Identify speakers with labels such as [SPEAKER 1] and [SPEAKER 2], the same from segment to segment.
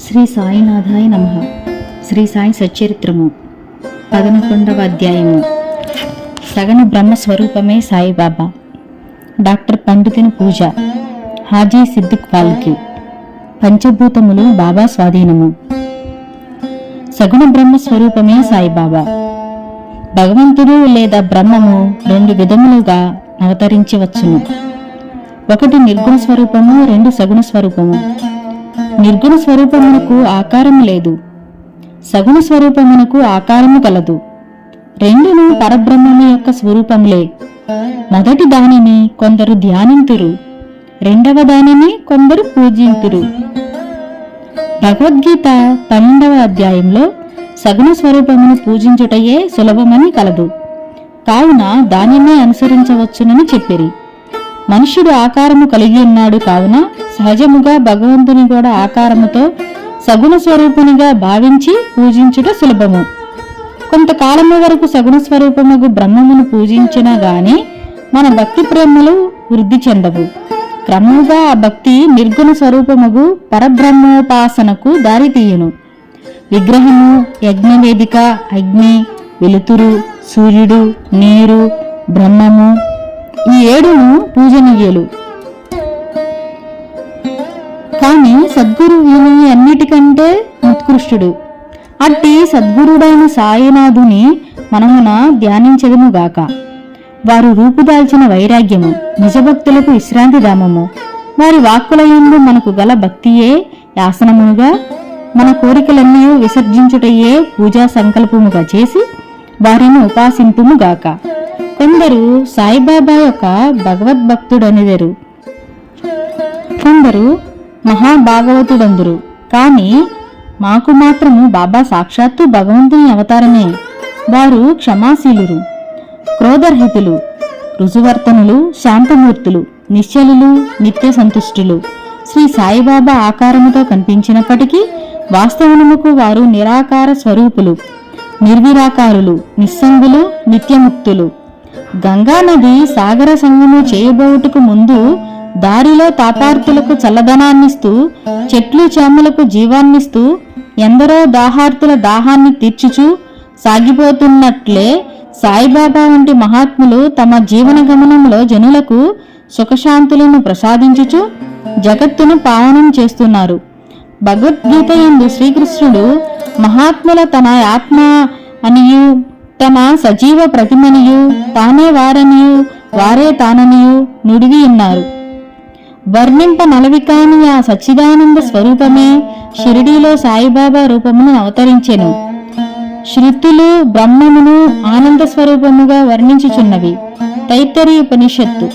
[SPEAKER 1] శ్రీ సాయినాథాయ నమ. శ్రీ సాయి సచ్చరిత్రము. పదకొండవ అధ్యాయము. సగన బ్రహ్మ స్వరూపమే సాయిబాబా. డాక్టర్ పండితుని పూజ. హాజీ సిద్దిక్ పాల్కి. పంచభూతములు బాబా స్వాధీనము. సగుణ బ్రహ్మ స్వరూపమే సాయిబాబా. భగవంతుడు లేదా బ్రహ్మము రెండు విధములుగా అవతరించవచ్చును. ఒకటి నిర్గుణ స్వరూపము రెండు సగుణ స్వరూపము. నిర్గుణ స్వరూపమునకు ఆకారము లేదు. సగుణ స్వరూపమునకు ఆకారము కలదు రెండును పరబ్రహ్మము యొక్క స్వరూపములే. మొదటి దానిని కొందరు ధ్యానింతురు. రెండవ దానిని కొందరు పూజింతురు. భగవద్గీత పన్నెండవ అధ్యాయంలో సగుణ స్వరూపమును పూజించుటయే సులభమని కలదు. కావున దానినే అనుసరించవచ్చునని చెప్పిరి. మనుష్యుడు ఆకారము కలిగి ఉన్నాడు కావున సహజముగా భగవంతుని కూడా ఆకారముతో సగుణ స్వరూపునిగా భావించి పూజించుట సులభము. కొంతకాలము వరకు సగుణ స్వరూపముగు బ్రహ్మమును పూజించినా గాని మన భక్తి ప్రేమలు వృద్ధి చెందవు. క్రమముగా ఆ భక్తి నిర్గుణ స్వరూపముగు పరబ్రహ్మోపాసనకు దారితీయును. విగ్రహము యజ్ఞవేదిక అగ్ని వెలుతురు సూర్యుడు నీరు బ్రహ్మము ఈ ఏడును పూజనీయులు. కానీ సద్గురు ఈయన అన్నిటికంటే ఉత్కృష్టుడు. అట్టి సద్గురుడైన సాయినాథుని మనమున ధ్యానించదముగాక వారు రూపుదాల్చిన వైరాగ్యము నిజభక్తులకు విశ్రాంతి దామము వారి వాక్కులయందు మనకు గల భక్తియే యాసనముగా మన కోరికలన్నీ విసర్జించుటయే పూజా సంకల్పముగా చేసి వారిని ఉపాసింపుముగాక కొందరు సాయిబాబా యొక్క భగవద్భక్తుడనిదరు కొందరు మహాభాగవతుడందురు. కానీ మాకు మాత్రము బాబా సాక్షాత్తు భగవంతుని అవతారమే. వారు క్షమాశీలురు క్రోధరహితులు రుజువర్తనులు శాంతమూర్తులు నిశ్చలులు నిత్య సంతుష్టులు. శ్రీ సాయిబాబా ఆకారముతో కనిపించినప్పటికీ వాస్తవమునకు వారు నిరాకార స్వరూపులు నిర్విరాకారులు నిస్సంగులు నిత్యముక్తులు. గంగానది సాగర సంగము చేయబోవుటకు ముందు దారిలో తాపార్థులకు చల్లదనాన్నిస్తూ చెట్లు చేమలకు జీవాన్నిస్తూ ఎందరో దాహార్తుల దాహాన్ని తీర్చుచూ సాగిపోతున్నట్లే సాయిబాబా వంటి మహాత్ములు తమ జీవన గమనంలో జనులకు సుఖశాంతులను ప్రసాదించుచు జగత్తును పావనం చేస్తున్నారు. భగవద్గీత ఎందు శ్రీకృష్ణుడు మహాత్ముల తన ఆత్మ అనియు తమ సజీవ ప్రతిమనియు తానే వారనియు వారే తాననియు నుడివి ఉన్నారు వర్ణింప నలవికాని ఆ సచ్చిదానంద స్వరూపమే షిరిడీలో సాయిబాబా రూపమును అవతరించెను. శృతులు బ్రహ్మమును ఆనంద స్వరూపముగా వర్ణించుచున్నవి. తైత్తరి ఉపనిషత్తు.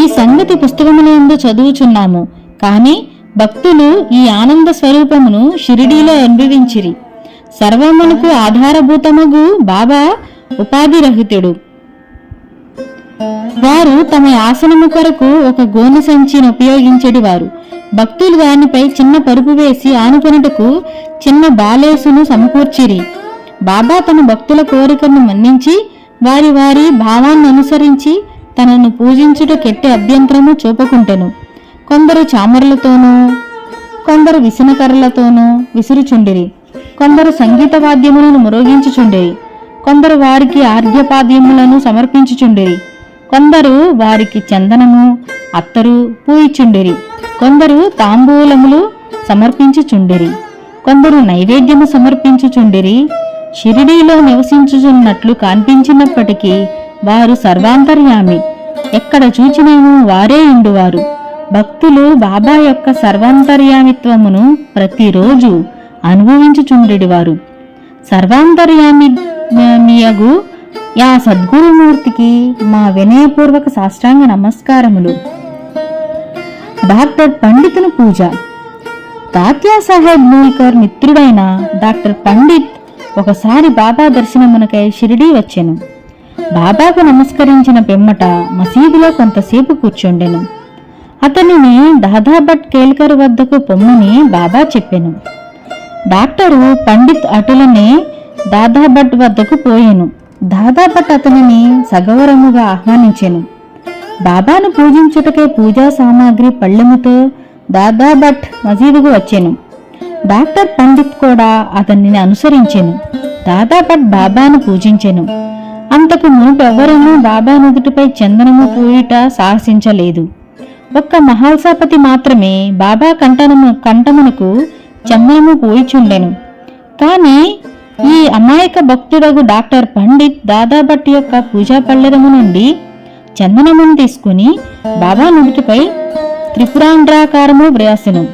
[SPEAKER 1] ఈ సంగతి పుస్తకములందు చదువుచున్నాము. కానీ భక్తులు ఈ ఆనంద స్వరూపమును షిరిడీలో అనుభవించిరి. సర్వమునకు ఆధారభూతమగు బాబా ఉపాధిరహితుడు. వారు తమ ఆసనము కొరకు ఒక గోను సంచిని ఉపయోగించేటి వారు భక్తులు దానిపై చిన్న పరుపు వేసి ఆనుకొనుటకు చిన్న బాలేసును సమకూర్చిరి. బాబా తన భక్తుల కోరికను మన్నించి వారి వారి భావాన్ని అనుసరించి తనను పూజించుట కెట్టె అభ్యంతరము చూపకుంటెను. కొందరు చామరులతోనూ కొందరు విసనకర్రలతోనూ విసురుచుండిరి. కొందరు సంగీత వాద్యములను మురోగించుచుండేరి కొందరు వారికి ఆర్ఘ్యపాద్యములను సమర్పించుచుండేరి కొందరు వారికి చందనము అత్తరు పూయిచుండెరి కొందరు తాంబూలములు సమర్పించుచుండెరి కొందరు నైవేద్యము సమర్పించుచుండిరి షిరిడీలో నివసించుచున్నట్లు కనిపించినప్పటికీ వారు సర్వాంతర్యామి. ఎక్కడ చూచినేమో వారే ఇండువారు భక్తులు బాబా యొక్క సర్వాంతర్యామిత్వమును ప్రతిరోజు అనుభవించుచుండెడివారు. సర్వాంతర్యామి మియగు యా సద్గురుమూర్తికి మా వినయపూర్వక సాష్టాంగ నమస్కారములు. డాక్టర్ పండితుని పూజ. తాత్యా సాహెబ్ నూల్కర్ మిత్రుడైన డాక్టర్ పండిత్ ఒకసారి బాబా దర్శనమునకై షిరిడీ వచ్చెను. బాబాకు నమస్కరించిన పిమ్మట మసీదులో కొంతసేపు కూర్చుండెను. అతనిని దాదాభట్ కేల్కర్ వద్దకు పొమ్మని బాబా చెప్పెను. డాక్టరు పండిత్ అటులనే దాదాభట్ వద్దకు పోయాను. దాదాభట్ అతనిని సగౌరముగా ఆహ్వానించెను. బాబాను పూజించుటకై పూజా సామాగ్రి పళ్ళెముతో దాదాభట్ మజీదుకు వచ్చాను. డాక్టర్ పండిత్ కూడా అతనిని అనుసరించెను. దాదాభట్ బాబాను పూజించాను. అంతకు మునుపెవ్వరూ బాబా నుదుటిపై చందనము పూయుట సాహసించలేదు. ఒక్క మహాల్సాపతి మాత్రమే బాబా కంఠనము కంఠమునకు చందనము పూయిచుండెను కానీ ఈ అమాయక భక్తుడగు డాక్టర్ పండిత్ దాదాభట్ యొక్క పూజా పళ్ళెరము నుండి చందనమును తీసుకుని బాబా నుదుటిపై త్రిపురాంధ్రాకారము వ్రాసెను.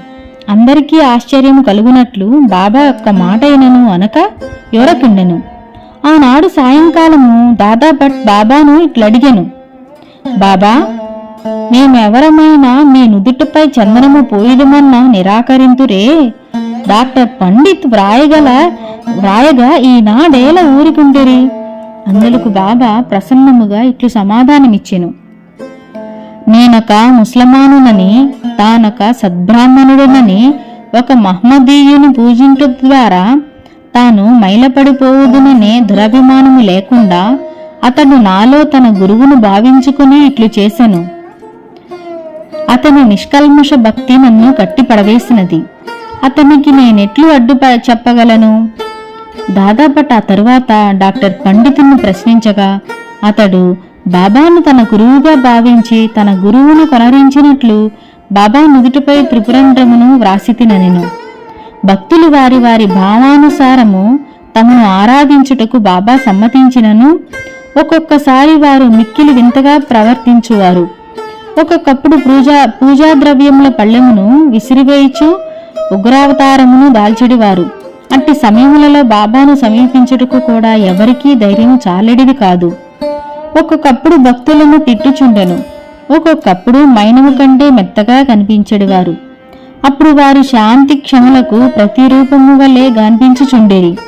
[SPEAKER 1] అందరికీ ఆశ్చర్యము కలుగునట్లు బాబా యొక్క మాట అయినను అనక ఎవరకుండెను. ఆనాడు సాయంకాలము దాదాభట్ బాబాను ఇట్లడిగెను బాబా మేమెవరమైనా మీ నుదుటిపై చందనము పోయిదమన్నా నిరాకరింతురే డాక్టర్ పండిత్ వ్రాయగల వ్రాయగా ఈనాడేల ఊరికుంటిరి అందులకు బాబా ప్రసన్నముగా ఇట్లు సమాధానమిచ్చెను. నేనొక ముస్లమానునని తానొక సద్బ్రాహ్మణుడనని ఒక మహమ్మదీయుని పూజించు ద్వారా తాను మైలపడిపోవుదుననే దురభిమానము లేకుండా అతడు నాలో తన గురువును భావించుకుని ఇట్లు చేశాను అతని నిష్కల్మష భక్తి నన్ను కట్టిపడవేసినది. అతనికి నేనెట్లు అడ్డు చెప్పగలను? దాదాపట ఆ తరువాత డాక్టర్ పండితుని ప్రశ్నించగా అతడు బాబాను తన గురువుగా భావించి తన గురువును కొనరించినట్లు బాబా నుదుటిపై త్రిపురంధ్రమును వ్రాసితినెను భక్తులు వారి వారి భావానుసారము తమను ఆరాధించుటకు బాబా సమ్మతించినను. ఒక్కొక్కసారి వారు మిక్కిలి వింతగా ప్రవర్తించువారు. ఒక్కొక్కప్పుడు పూజా పూజా ద్రవ్యముల పళ్ళెమును విసిరివేయిచు ఉగ్రావతారమును దాల్చిడివారు. అట్టి సమయములలో బాబాను సమీపించుటకు కూడా ఎవరికీ ధైర్యం చాలెడిది కాదు. ఒక్కొక్కప్పుడు భక్తులను తిట్టుచుండెను. ఒక్కొక్కప్పుడు మైనము కంటే మెత్తగా కనిపించెడివారు. అప్పుడు వారు శాంతి క్షమలకు ప్రతిరూపము వలె కనిపించుచుండేది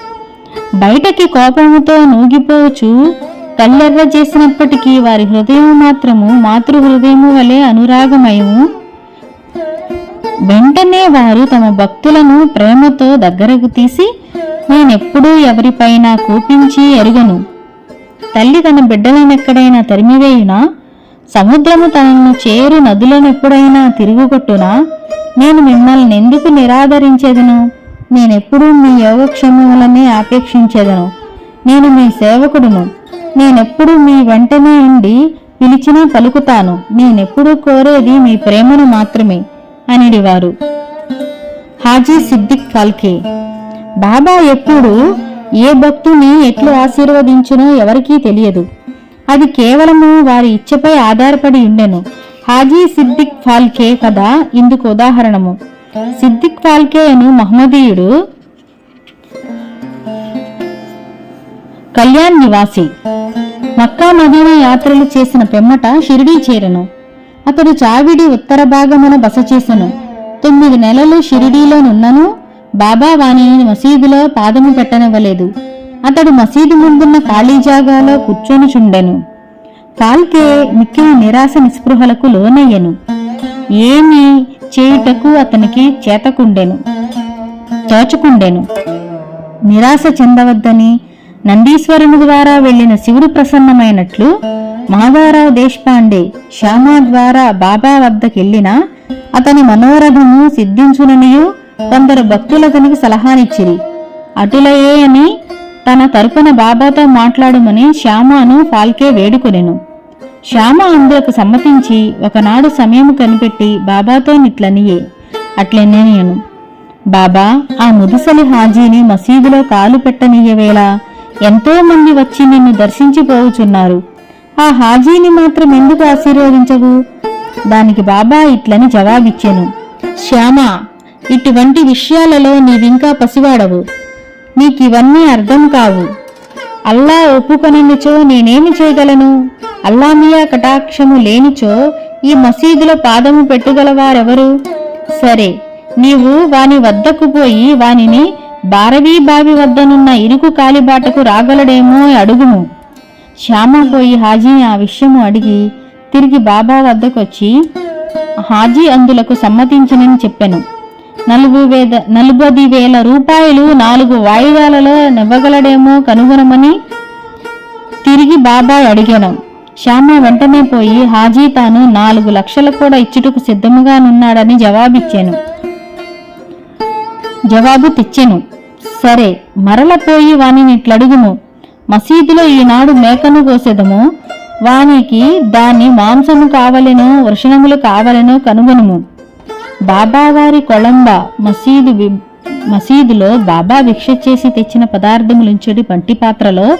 [SPEAKER 1] బయటకి కోపముతో నూగిపోవచ్చు కళ్ళెర్ర చేసినప్పటికీ వారి హృదయం మాత్రము మాతృ హృదయము వలె అనురాగమయము వెంటనే వారు తమ భక్తులను ప్రేమతో దగ్గరకు తీసి నేనెప్పుడూ ఎవరిపైనా కోపించి ఎరుగను. తల్లి తన బిడ్డలనెక్కడైనా తరిమివేయునా? సముద్రము తనను చేరు నదులను ఎప్పుడైనా తిరుగుకొట్టునా? నేను మిమ్మల్ని ఎందుకు నిరాదరించేదను? నేనెప్పుడూ మీ యోగక్షేమములనే ఆపేక్షించేదను. నేను మీ సేవకుడును. నేనెప్పుడు మీ వెంటనే ఉండి పిలిచినా పలుకుతాను. నేనెప్పుడూ కోరేది మీ ప్రేమను మాత్రమే. అనిడివారు. హాజీ సిద్దిక్ ఫాల్కే బాబా ఎప్పుడు ఏ భక్తుని ఎట్లు ఆశీర్వదించునో ఎవరికీ తెలియదు. అది కేవలము వారి ఇచ్చపై ఆధారపడి ఉండెను. హాజీ సిద్దిక్ ఫాల్కే కథ ఇందుకు ఉదాహరణము. సిద్దిక్ ఫాల్కే అను మహమ్మదీయుడు కళ్యాణ్ నివాసి. మక్కా మదీనా యాత్రలు చేసిన పెమ్మట షిరిడీ చేరను. అతడు చావిడి ఉత్తర భాగమున బస చేసెను తొమ్మిది నెలలు షిరిడీలోనున్నను బాబా వాణిని మసీదులో పాదము పెట్టనివ్వలేదు. అతడు మసీదు ముందున్న ఖాళీ జాగాలో కూర్చొని చుండెను. కాల్కే మిక్కిలి నిరాశ నిస్పృహలకు లోనయ్యెను. ఏమి చేయుటకు అతనికి చేతకుండెను. తోచకుండెను నిరాశ చెందవద్దని నందీశ్వరుని ద్వారా వెళ్ళిన శివుడు ప్రసన్నమైనట్లు మాధవరావు దేశపాండే శ్యామ ద్వారా బాబా వద్దకెళ్ళిన అతని మనోరథము సిద్ధించుననియు కొందరు భక్తులు అతనికి సలహానిచ్చిరి అటులయే అని తన తరపున బాబాతో మాట్లాడుమని శ్యామను ఫాల్కే వేడుకొనెను. శ్యామ అందుకు సమ్మతించి ఒకనాడు సమయం కనిపెట్టి బాబాతో నిట్లనియే. అట్లెనేనియను బాబా ఆ ముదుసలి హాజీని మసీదులో కాలు పెట్టనీయవేళ ఎంతో మంది వచ్చి నిన్ను దర్శించిపోవుచున్నారు. ఆ హాజీని మాత్రం ఎందుకు ఆశీర్వదించవు? దానికి బాబా ఇట్లని జవాబిచ్చాను. శ్యామ ఇటువంటి విషయాలలో నీవింకా పసివాడవు. నీకివన్నీ అర్థం కావు. అల్లా ఒప్పుకొనినచో నేనేమి చేయగలను? అల్లామియా కటాక్షము లేనిచో ఈ మసీదులో పాదము పెట్టుగలవారెవరు? సరే నీవు వాని వద్దకు పోయి వానిని బారవీ బావి వద్దనున్న ఇరుకు కాలిబాటకు రాగలడేమో అడుగుము. శ్యామ పోయి హాజీని ఆ విషయము అడిగి తిరిగి బాబా వద్దకొచ్చి హాజీ అందులకు సమ్మతించనని చెప్పాను. నలుగు వేద నలభై వేల రూపాయలు నాలుగు వాయిదాలలో నివ్వగలడేమో కనుగొనమని తిరిగి బాబాయ్ అడిగాను. శ్యామ వెంటనే పోయి హాజీ తాను నాలుగు లక్షలు కూడా ఇచ్చుటకు సిద్ధముగానున్నాడని జవాబిచ్చాను. జవాబు తెచ్చాను. సరే మరల పోయి వానిని ఇట్లడుగుము. మసీదులో ఈనాడు మేకను కోసెదము. వానికి దాని మాంసము కావలెను వృషణములు కావలెను కనుగొనుము. బాబావారి కొళంబ మసీదు మసీదులో బాబా భిక్ష చేసి తెచ్చిన పదార్థములుంచుడి పంటి పాత్రలో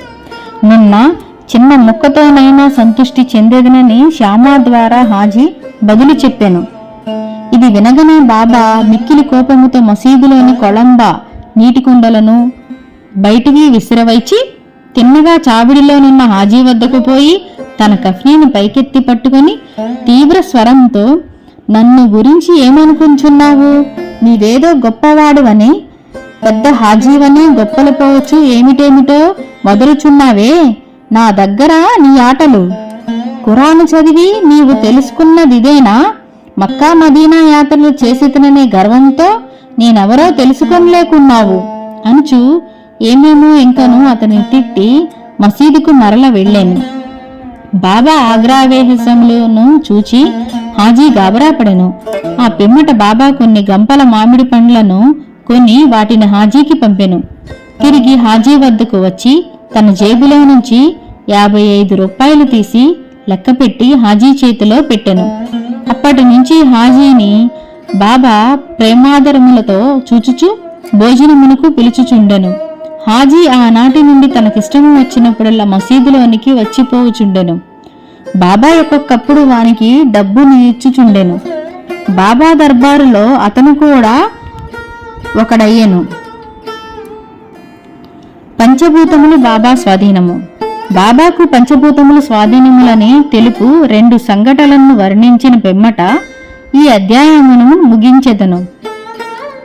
[SPEAKER 1] నిన్న చిన్న ముక్కతోనైనా సంతుష్టి చెందేదనని శ్యామా ద్వారా హాజీ బదులు చెప్పాను. ఇది వినగనే బాబా మిక్కిలి కోపముతో మసీదులోని కొళంబ నీటి కుండలను బయటికి విసిరవైచి తిన్నగా చావిడిలోనున్న హాజీ వద్దకు పోయి తన కఫ్నీని పైకెత్తి పట్టుకొని తీవ్ర స్వరంతో నన్ను గురించి ఏమనుకుంటున్నావు? నీవేదో గొప్పవాడువని పెద్ద హాజీవని గొప్పలు పోవచ్చు ఏమిటేమిటో వదులుచున్నావే? నా దగ్గర నీ ఆటలు. కురాను చదివి నీవు తెలుసుకున్నదిదేనా? మక్కా మదీనా యాత్రలు చేసితననే గర్వంతో నేనెవరో తెలుసుకోలేకున్నావు అంచు ఏమేమో ఇంకను అతని తిట్టి మసీదుకు మరల వెళ్ళాను. బాబా ఆగ్రావేశములను చూచి హాజీ గాబరాపడెను ఆ పిమ్మట బాబా కొన్ని గంపల మామిడి పండ్లను కొని వాటిని హాజీకి పంపెను. తిరిగి హాజీ వద్దకు వచ్చి తన జేబులో నుంచి యాభై ఐదు రూపాయలు తీసి లెక్కపెట్టి హాజీ చేతిలో పెట్టెను. అప్పటి నుంచి హాజీని బాబా ప్రేమాదరములతో చూచుచు భోజనమునకు పిలుచుచుండెను. హాజీ ఆనాటి నుండి తనకిష్టము వచ్చినప్పుడల్లా మసీదులోనికి వచ్చిపోవుచుండెను. బాబా ఒక్కొక్కప్పుడు వానికి డబ్బుని ఇచ్చుచుండెను బాబా దర్బారులో అతను కూడా ఒకడయ్యను. పంచభూతములు బాబా స్వాధీనము. బాబాకు పంచభూతములు స్వాధీనములని తెలుపు రెండు సంఘటనలను వర్ణించిన పెమ్మట ఈ అధ్యాయమును ముగించెదను.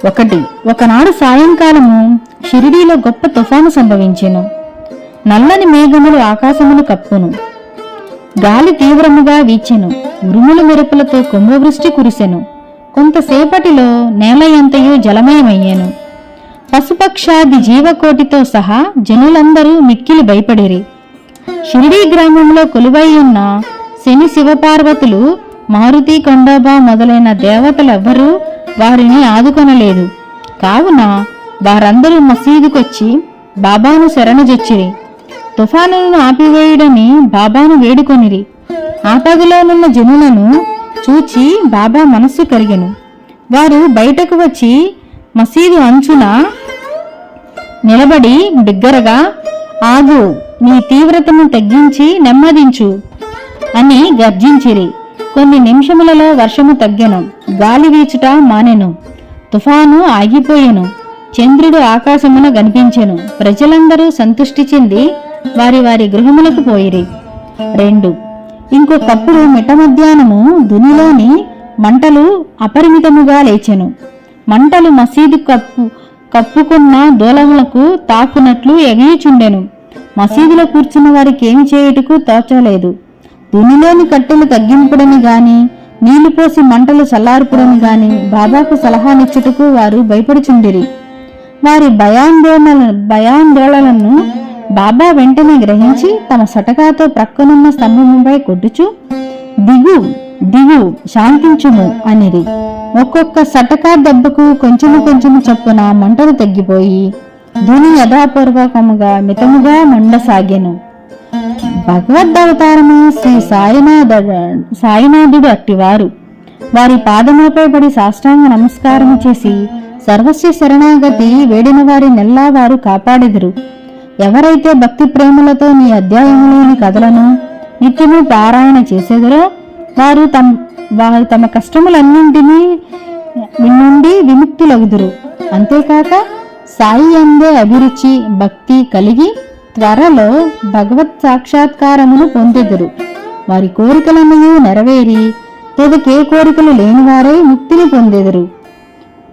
[SPEAKER 1] ఒకటి ఒకనాడు సాయంకాలము షిరిడీలో గొప్ప తుఫాను సంభవించెను. నల్లని మేఘములు ఆకాశమును కప్పును. గాలి తీవ్రముగా వీచెను. ఉరుముల మెరుపులతో కుంభవృష్టి కురిసెను. కొంతసేపటిలో నేలయంతయు జలమయమయ్యాను. పశుపక్షాది జీవకోటితో సహా జనులందరూ మిక్కిలి భయపడిరి. షిరిడీ గ్రామంలో కొలువై ఉన్న శని శివపార్వతులు మారుతి కొండబా మొదలైన దేవతలెవ్వరూ వారిని ఆదుకొనలేదు. కావున వారందరూ మసీదుకొచ్చి బాబాను శరణుజొచ్చిరి తుఫానులను ఆపివేయుడని బాబాను వేడుకొనిరి. ఆపదలోనున్న జనులను చూచి బాబా మనస్సు కలిగెను వారు బయటకు వచ్చి మసీదు అంచున నిలబడి బిగ్గరగా ఆగు నీ తీవ్రతను తగ్గించి నెమ్మదించు అని గర్జించిరి. కొన్ని నిమిషములలో వర్షము తగ్గెను. గాలి వీచుట మానెను. తుఫాను ఆగిపోయెను. చంద్రుడు ఆకాశమున కనిపించెను. ప్రజలందరూ సంతుష్టి చెంది వారి వారి గృహములకు పోయిరి. రెండు. ఇంకొకప్పుడు మిట మధ్యాహ్నము దునిలోని మంటలు అపరిమితముగా లేచెను. మంటలు మసీదు కప్పు కప్పుకున్న దూలములకు తాకునట్లు ఎగియుచుండెను. మసీదులో కూర్చున్న వారికి ఏమి చేయుటకు తోచలేదు. దునిలోని కట్టెలు తగ్గింపుడని గాని నీళ్ళు పోసి మంటలు చల్లార్పుడని గాని బాబాకు సలహానిచ్చుటకు వారు భయపడుచుండిరి. వారి భయాందోళన భయాందోళనను బాబా వెంటనే గ్రహించి తమ సటకాతో ప్రక్కనున్న స్తంభముపై కొట్టుచు దిగు దిగు శాంతించుము అనిరి. ఒక్కొక్క సటకా దెబ్బకు కొంచెము కొంచెము చొప్పున మంటలు తగ్గిపోయి ధుని యథాపూర్వకముగా మితముగా మండసాగెను. భగవద్దవతారము శ్రీ సాయినాథ సాయినాథుడు అట్టివారు. వారి పాదములపై పడి సాష్టాంగ నమస్కారం చేసి సర్వస్వ శరణాగతి వేడిన వారి నెల్లా వారు కాపాడెదురు. ఎవరైతే భక్తి ప్రేమలతో నీ అధ్యాయంలోని కథలను నిత్యము పారాయణ చేసేదరో వారు తమ వారు తమ కష్టములన్నింటినీ నుండి విముక్తులగుదురు. అంతేకాక సాయి అందే అభిరుచి భక్తి కలిగి త్వరలో భగవత్ సాక్షాత్కారమును పొందెదురు. వారి కోరికలన్నయూ నెరవేరి తుదకే కోరికలు లేనివారై ముక్తిని పొందెదురు.